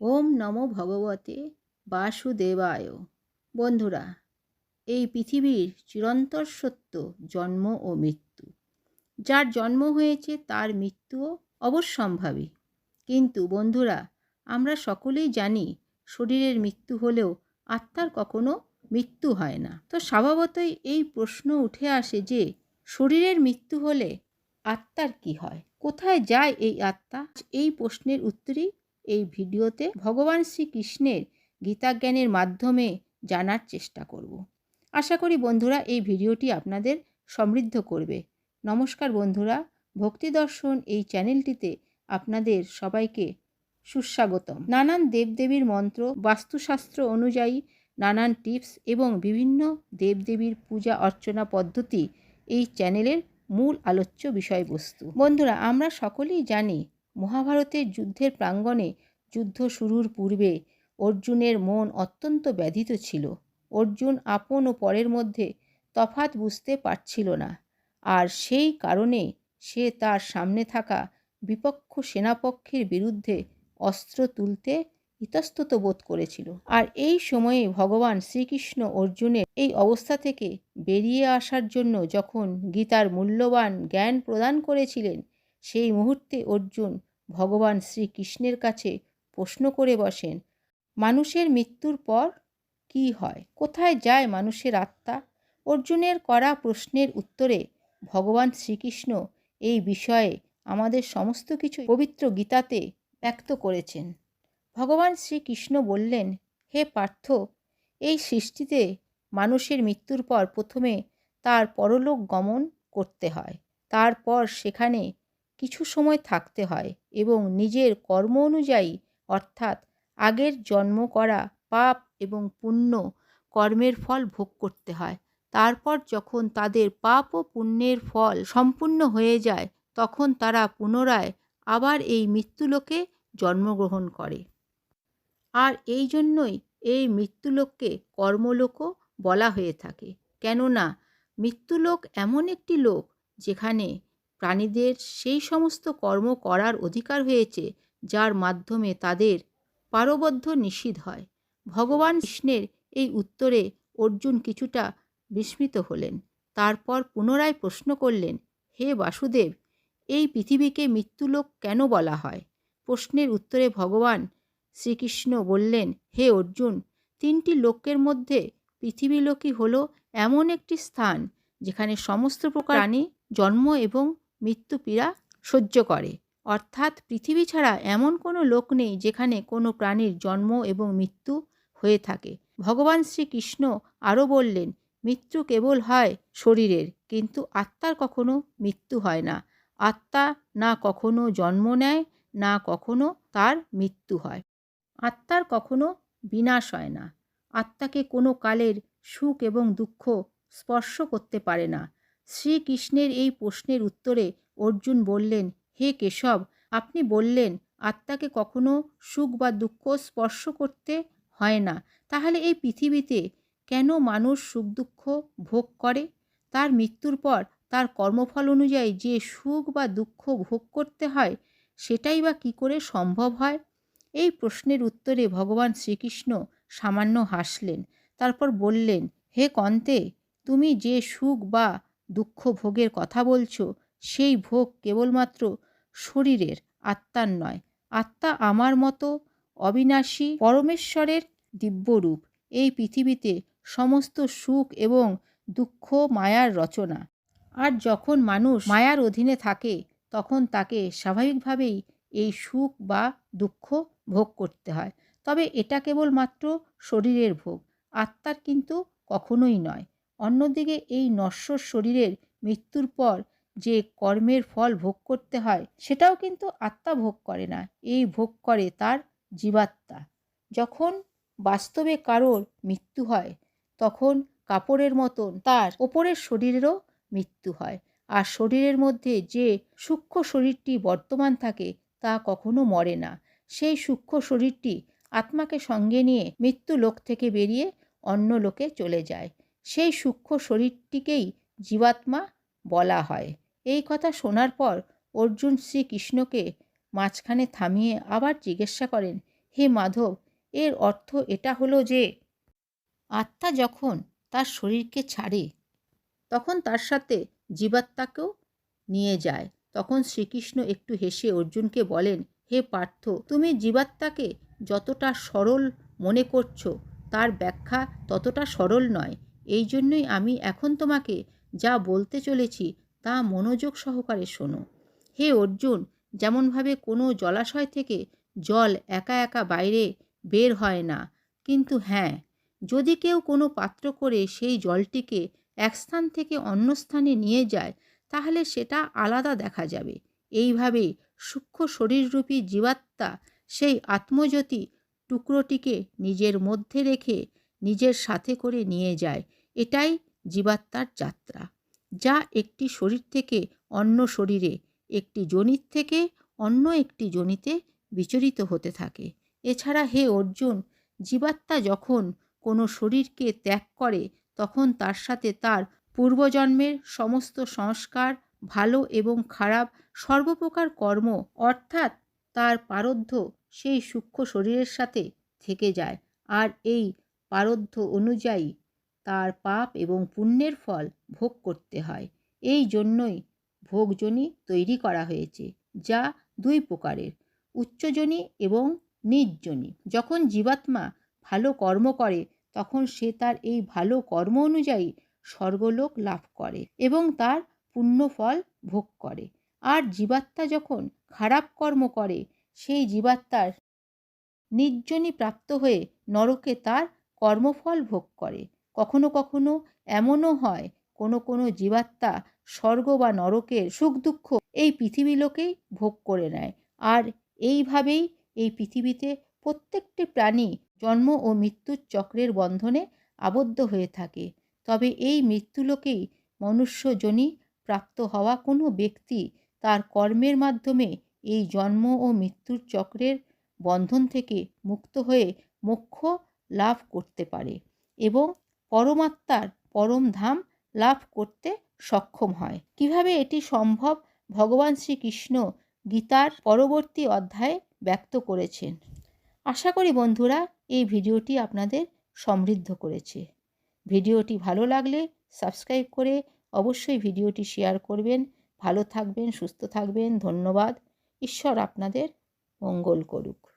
ওম নমো ভগবতে বাসুদেবায়। বন্ধুরা, এই পৃথিবীর চিরন্তর সত্য জন্ম ও মৃত্যু। যার জন্ম হয়েছে তার মৃত্যুও অবশ্যম্ভাবী। কিন্তু বন্ধুরা, আমরা সকলেই জানি শরীরের মৃত্যু হলেও আত্মার কখনো মৃত্যু হয় না। তো স্বভাবতই এই প্রশ্ন উঠে আসে যে, শরীরের মৃত্যু হলে আত্মার কি হয়? কোথায় যায় এই আত্মা? এই প্রশ্নের উত্তরই এই ভিডিওতে ভগবান শ্রীকৃষ্ণের গীতাজ্ঞানের মাধ্যমে জানার চেষ্টা করব। আশা করি বন্ধুরা এই ভিডিওটি আপনাদের সমৃদ্ধ করবে। নমস্কার বন্ধুরা, ভক্তি দর্শন এই চ্যানেলটিতে আপনাদের সবাইকে সুস্বাগতম। নানান দেবদেবীর মন্ত্র, বাস্তুশাস্ত্র অনুযায়ী নানান টিপস এবং বিভিন্ন দেবদেবীর পূজা অর্চনা পদ্ধতি এই চ্যানেলের মূল আলোচ্য বিষয়বস্তু। বন্ধুরা, আমরা সকলেই জানি মহাভারতের যুদ্ধের প্রাঙ্গণে যুদ্ধ শুরুর পূর্বে অর্জুনের মন অত্যন্ত ব্যথিত ছিল। অর্জুন আপন ও পরের মধ্যে তফাত বুঝতে পারছিল না। আর সেই কারণে সে তার সামনে থাকা বিপক্ষ সেনাপক্ষের বিরুদ্ধে অস্ত্র তুলতে ইতস্তত বোধ করেছিল। আর এই সময়ে ভগবান শ্রীকৃষ্ণ অর্জুনের এই অবস্থা থেকে বেরিয়ে আসার জন্য যখন গীতার মূল্যবান জ্ঞান প্রদান করেছিলেন, সেই মুহূর্তে অর্জুন ভগবান শ্রীকৃষ্ণের কাছে প্রশ্ন করে বসেন, মানুষের মৃত্যুর পর কি হয়? কোথায় যায় মানুষের আত্মা? অর্জুনের করা প্রশ্নের উত্তরে ভগবান শ্রীকৃষ্ণ এই বিষয়ে আমাদের সমস্ত কিছু পবিত্র গীতাতে ব্যক্ত করেছেন। ভগবান শ্রীকৃষ্ণ বললেন, হে পার্থ, এই সৃষ্টিতে মানুষের মৃত্যুর পর প্রথমে তার পরলোক গমন করতে হয়। তারপর সেখানে কিছু সময় থাকতে হয় এবং নিজের কর্ম অনুযায়ী, অর্থাৎ আগের জন্ম করা পাপ এবং পুণ্য কর্মের ফল ভোগ করতে হয়। তারপর যখন তাদের পাপ ও পুণ্যের ফল সম্পূর্ণ হয়ে যায়, তখন তারা পুনরায় আবার এই মৃত্যুলোকে জন্মগ্রহণ করে। আর এই জন্যই এই মৃত্যুলোককে কর্মলোকও বলা হয়ে থাকে। কেননা, মৃত্যুলোক এমন একটি লোক যেখানে প্রাণীদের সেই সমস্ত কর্ম করার অধিকার হয়েছে, যার মাধ্যমে তাদের পারবদ্ধ নিষিদ্ধ হয়। ভগবান কৃষ্ণের এই উত্তরে অর্জুন কিছুটা বিস্মিত হলেন, তারপর পুনরায় প্রশ্ন করলেন, হে বাসুদেব, এই পৃথিবীকে মৃত্যুলোক কেন বলা হয়? প্রশ্নের উত্তরে ভগবান শ্রীকৃষ্ণ বললেন, হে অর্জুন, তিনটি লোকের মধ্যে পৃথিবী লোকই হল এমন একটি স্থান, যেখানে সমস্ত প্রকার প্রাণী জন্ম এবং মৃত্যু পীড়া সহ্য করে। অর্থাৎ পৃথিবী ছাড়া এমন কোনো লোক নেই যেখানে কোনো প্রাণীর জন্ম এবং মৃত্যু হয়ে থাকে। ভগবান শ্রীকৃষ্ণ আরও বললেন, মৃত্যু কেবল হয় শরীরের, কিন্তু আত্মার কখনো মৃত্যু হয় না। আত্মা না কখনো জন্ম নেয়, না কখনো তার মৃত্যু হয়। আত্মার কখনো বিনাশ হয় না। আত্মাকে কোনো কালের সুখ এবং দুঃখ স্পর্শ করতে পারে না। শ্রীকৃষ্ণের এই প্রশ্নের উত্তরে অর্জুন বললেন, হে কেশব, আপনি বললেন, আত্মাকে কখনো সুখ বা দুঃখ স্পর্শ করতে হয় না। তাহলে এই পৃথিবীতে কেন মানুষ সুখ দুঃখ ভোগ করে? তার মৃত্যুর পর তার কর্মফল অনুযায়ী যে সুখ বা দুঃখ ভোগ করতে হয়, সেটাই বা কী করে সম্ভব হয়? এই প্রশ্নের উত্তরে ভগবান শ্রীকৃষ্ণ সামান্য হাসলেন, তারপর বললেন, হে কন্তে, তুমি যে সুখ বা দুঃখ ভোগের কথা বলছো, সেই ভোগ কেবলমাত্র শরীরের আত্মার নয়, আত্মা আমার মতো অবিনাশী পরমেশ্বরের দিব্যরূপ। এই পৃথিবীতে সমস্ত সুখ এবং দুঃখ মায়ার রচনা। আর যখন মানুষ মায়ার অধীনে থাকে, তখন তাকে স্বাভাবিকভাবেই এই সুখ বা দুঃখ ভোগ করতে হয়। তবে এটা কেবলমাত্র শরীরের ভোগ, আত্মার কিন্তু কখনোই নয়। অন্যদিকে এই নশ্বর শরীরের মৃত্যুর পর যে কর্মের ফল ভোগ করতে হয়, সেটাও কিন্তু আত্মা ভোগ করে না। এই ভোগ করে তার জীবাত্মা। যখন বাস্তবে কারোর মৃত্যু হয়, তখন কাপড়ের মতন তার ওপরের শরীরেরও মৃত্যু হয়। আর শরীরের মধ্যে যে সূক্ষ্ম শরীরটি বর্তমান থাকে, তা কখনো মরে না। সেই সূক্ষ্ম শরীরটি আত্মাকে সঙ্গে নিয়ে মৃত্যু লোক থেকে বেরিয়ে অন্য লোকে চলে যায়। সেই সূক্ষ্ম শরীরটিকেই জীবাত্মা বলা হয়। এই কথা শোনার পর অর্জুন শ্রীকৃষ্ণকে মাঝখানে থামিয়ে আবার জিজ্ঞাসা করেন, হে মাধব, এর অর্থ এটা হলো যে, আত্মা যখন তার শরীরকে ছাড়ে, তখন তার সাথে জীবাত্মাকেও নিয়ে যায়। তখন শ্রীকৃষ্ণ একটু হেসে অর্জুনকে বলেন, হে পার্থ, তুমি জীবাত্মাকে যতটা সরল মনে করছ, তার ব্যাখ্যা ততটা সরল নয়। এই জন্যই আমি এখন তোমাকে যা বলতে চলেছি তা মনোযোগ সহকারে শোনো। হে অর্জুন, যেমনভাবে কোনো জলাশয় থেকে জল একা একা বাইরে বের হয় না, কিন্তু হ্যাঁ যদি কেউ কোনো পাত্র করে সেই জলটিকে এক স্থান থেকে অন্য স্থানে নিয়ে যায়, তাহলে সেটা আলাদা দেখা যাবে। এইভাবেই সূক্ষ্ম শরীররূপী জীবাত্মা সেই আত্মজ্যোতি টুকরোটিকে নিজের মধ্যে রেখে নিজের সাথে করে নিয়ে যায় এটাই জীবাত্মার যাত্রা, যা একটি শরীর থেকে অন্য শরীরে, একটি জনিত থেকে অন্য একটি জনিতে বিচরিত হতে থাকে। এছাড়া হে অর্জুন, জীবাত্মা যখন কোনো শরীরকে ত্যাগ করে, তখন তার সাথে তার পূর্বজন্মের সমস্ত সংস্কার, ভালো এবং খারাপ সর্বপ্রকার কর্ম, অর্থাৎ তার পারদ্ধ সেই সূক্ষ্ম শরীরের সাথে থেকে যায়। আর এই পারদ্ধ অনুযায়ী তার পাপ এবং পুণ্যের ফল ভোগ করতে হয়। এই জন্যই ভোগজনী তৈরি করা হয়েছে, যা দুই প্রকারের, উচ্চজনী এবং নির্জনী যখন জীবাত্মা ভালো কর্ম করে, তখন সে তার এই ভালো কর্ম অনুযায়ী স্বর্গলোক লাভ করে এবং তার পুণ্যফল ভোগ করে। আর জীবাত্মা যখন খারাপ কর্ম করে, সেই জীবাত্মার নির্জনী প্রাপ্ত হয়ে নরকে তার কর্মফল ভোগ করে। কখনো কখনো এমনও হয়, কোনো কোনো জীবাত্মা স্বর্গ বা নরকের সুখ দুঃখ এই পৃথিবী লোকেই ভোগ করে নেয়। আর এইভাবেই এই পৃথিবীতে প্রত্যেকটি প্রাণী জন্ম ও মৃত্যুর চক্রের বন্ধনে আবদ্ধ হয়ে থাকে। তবে এই মৃত্যুলোকেই মনুষ্যজনী প্রাপ্ত হওয়া কোনো ব্যক্তি তার কর্মের মাধ্যমে এই জন্ম ও মৃত্যুর চক্রের বন্ধন থেকে মুক্ত হয়ে মোক্ষ লাভ করতে পারে এবং পরমাত্মার পরম ধাম লাভ করতে সক্ষম হয়। কীভাবে এটি সম্ভব? ভগবান শ্রীকৃষ্ণ গীতার পরবর্তী অধ্যায়ে ব্যক্ত করেছেন। আশা করি বন্ধুরা, এই ভিডিওটি আপনাদের সমৃদ্ধ করেছে। ভিডিওটি ভালো লাগলে সাবস্ক্রাইব করে অবশ্যই ভিডিওটি শেয়ার করবেন। ভালো থাকবেন, সুস্থ থাকবেন। ধন্যবাদ। ঈশ্বর আপনাদের মঙ্গল করুক।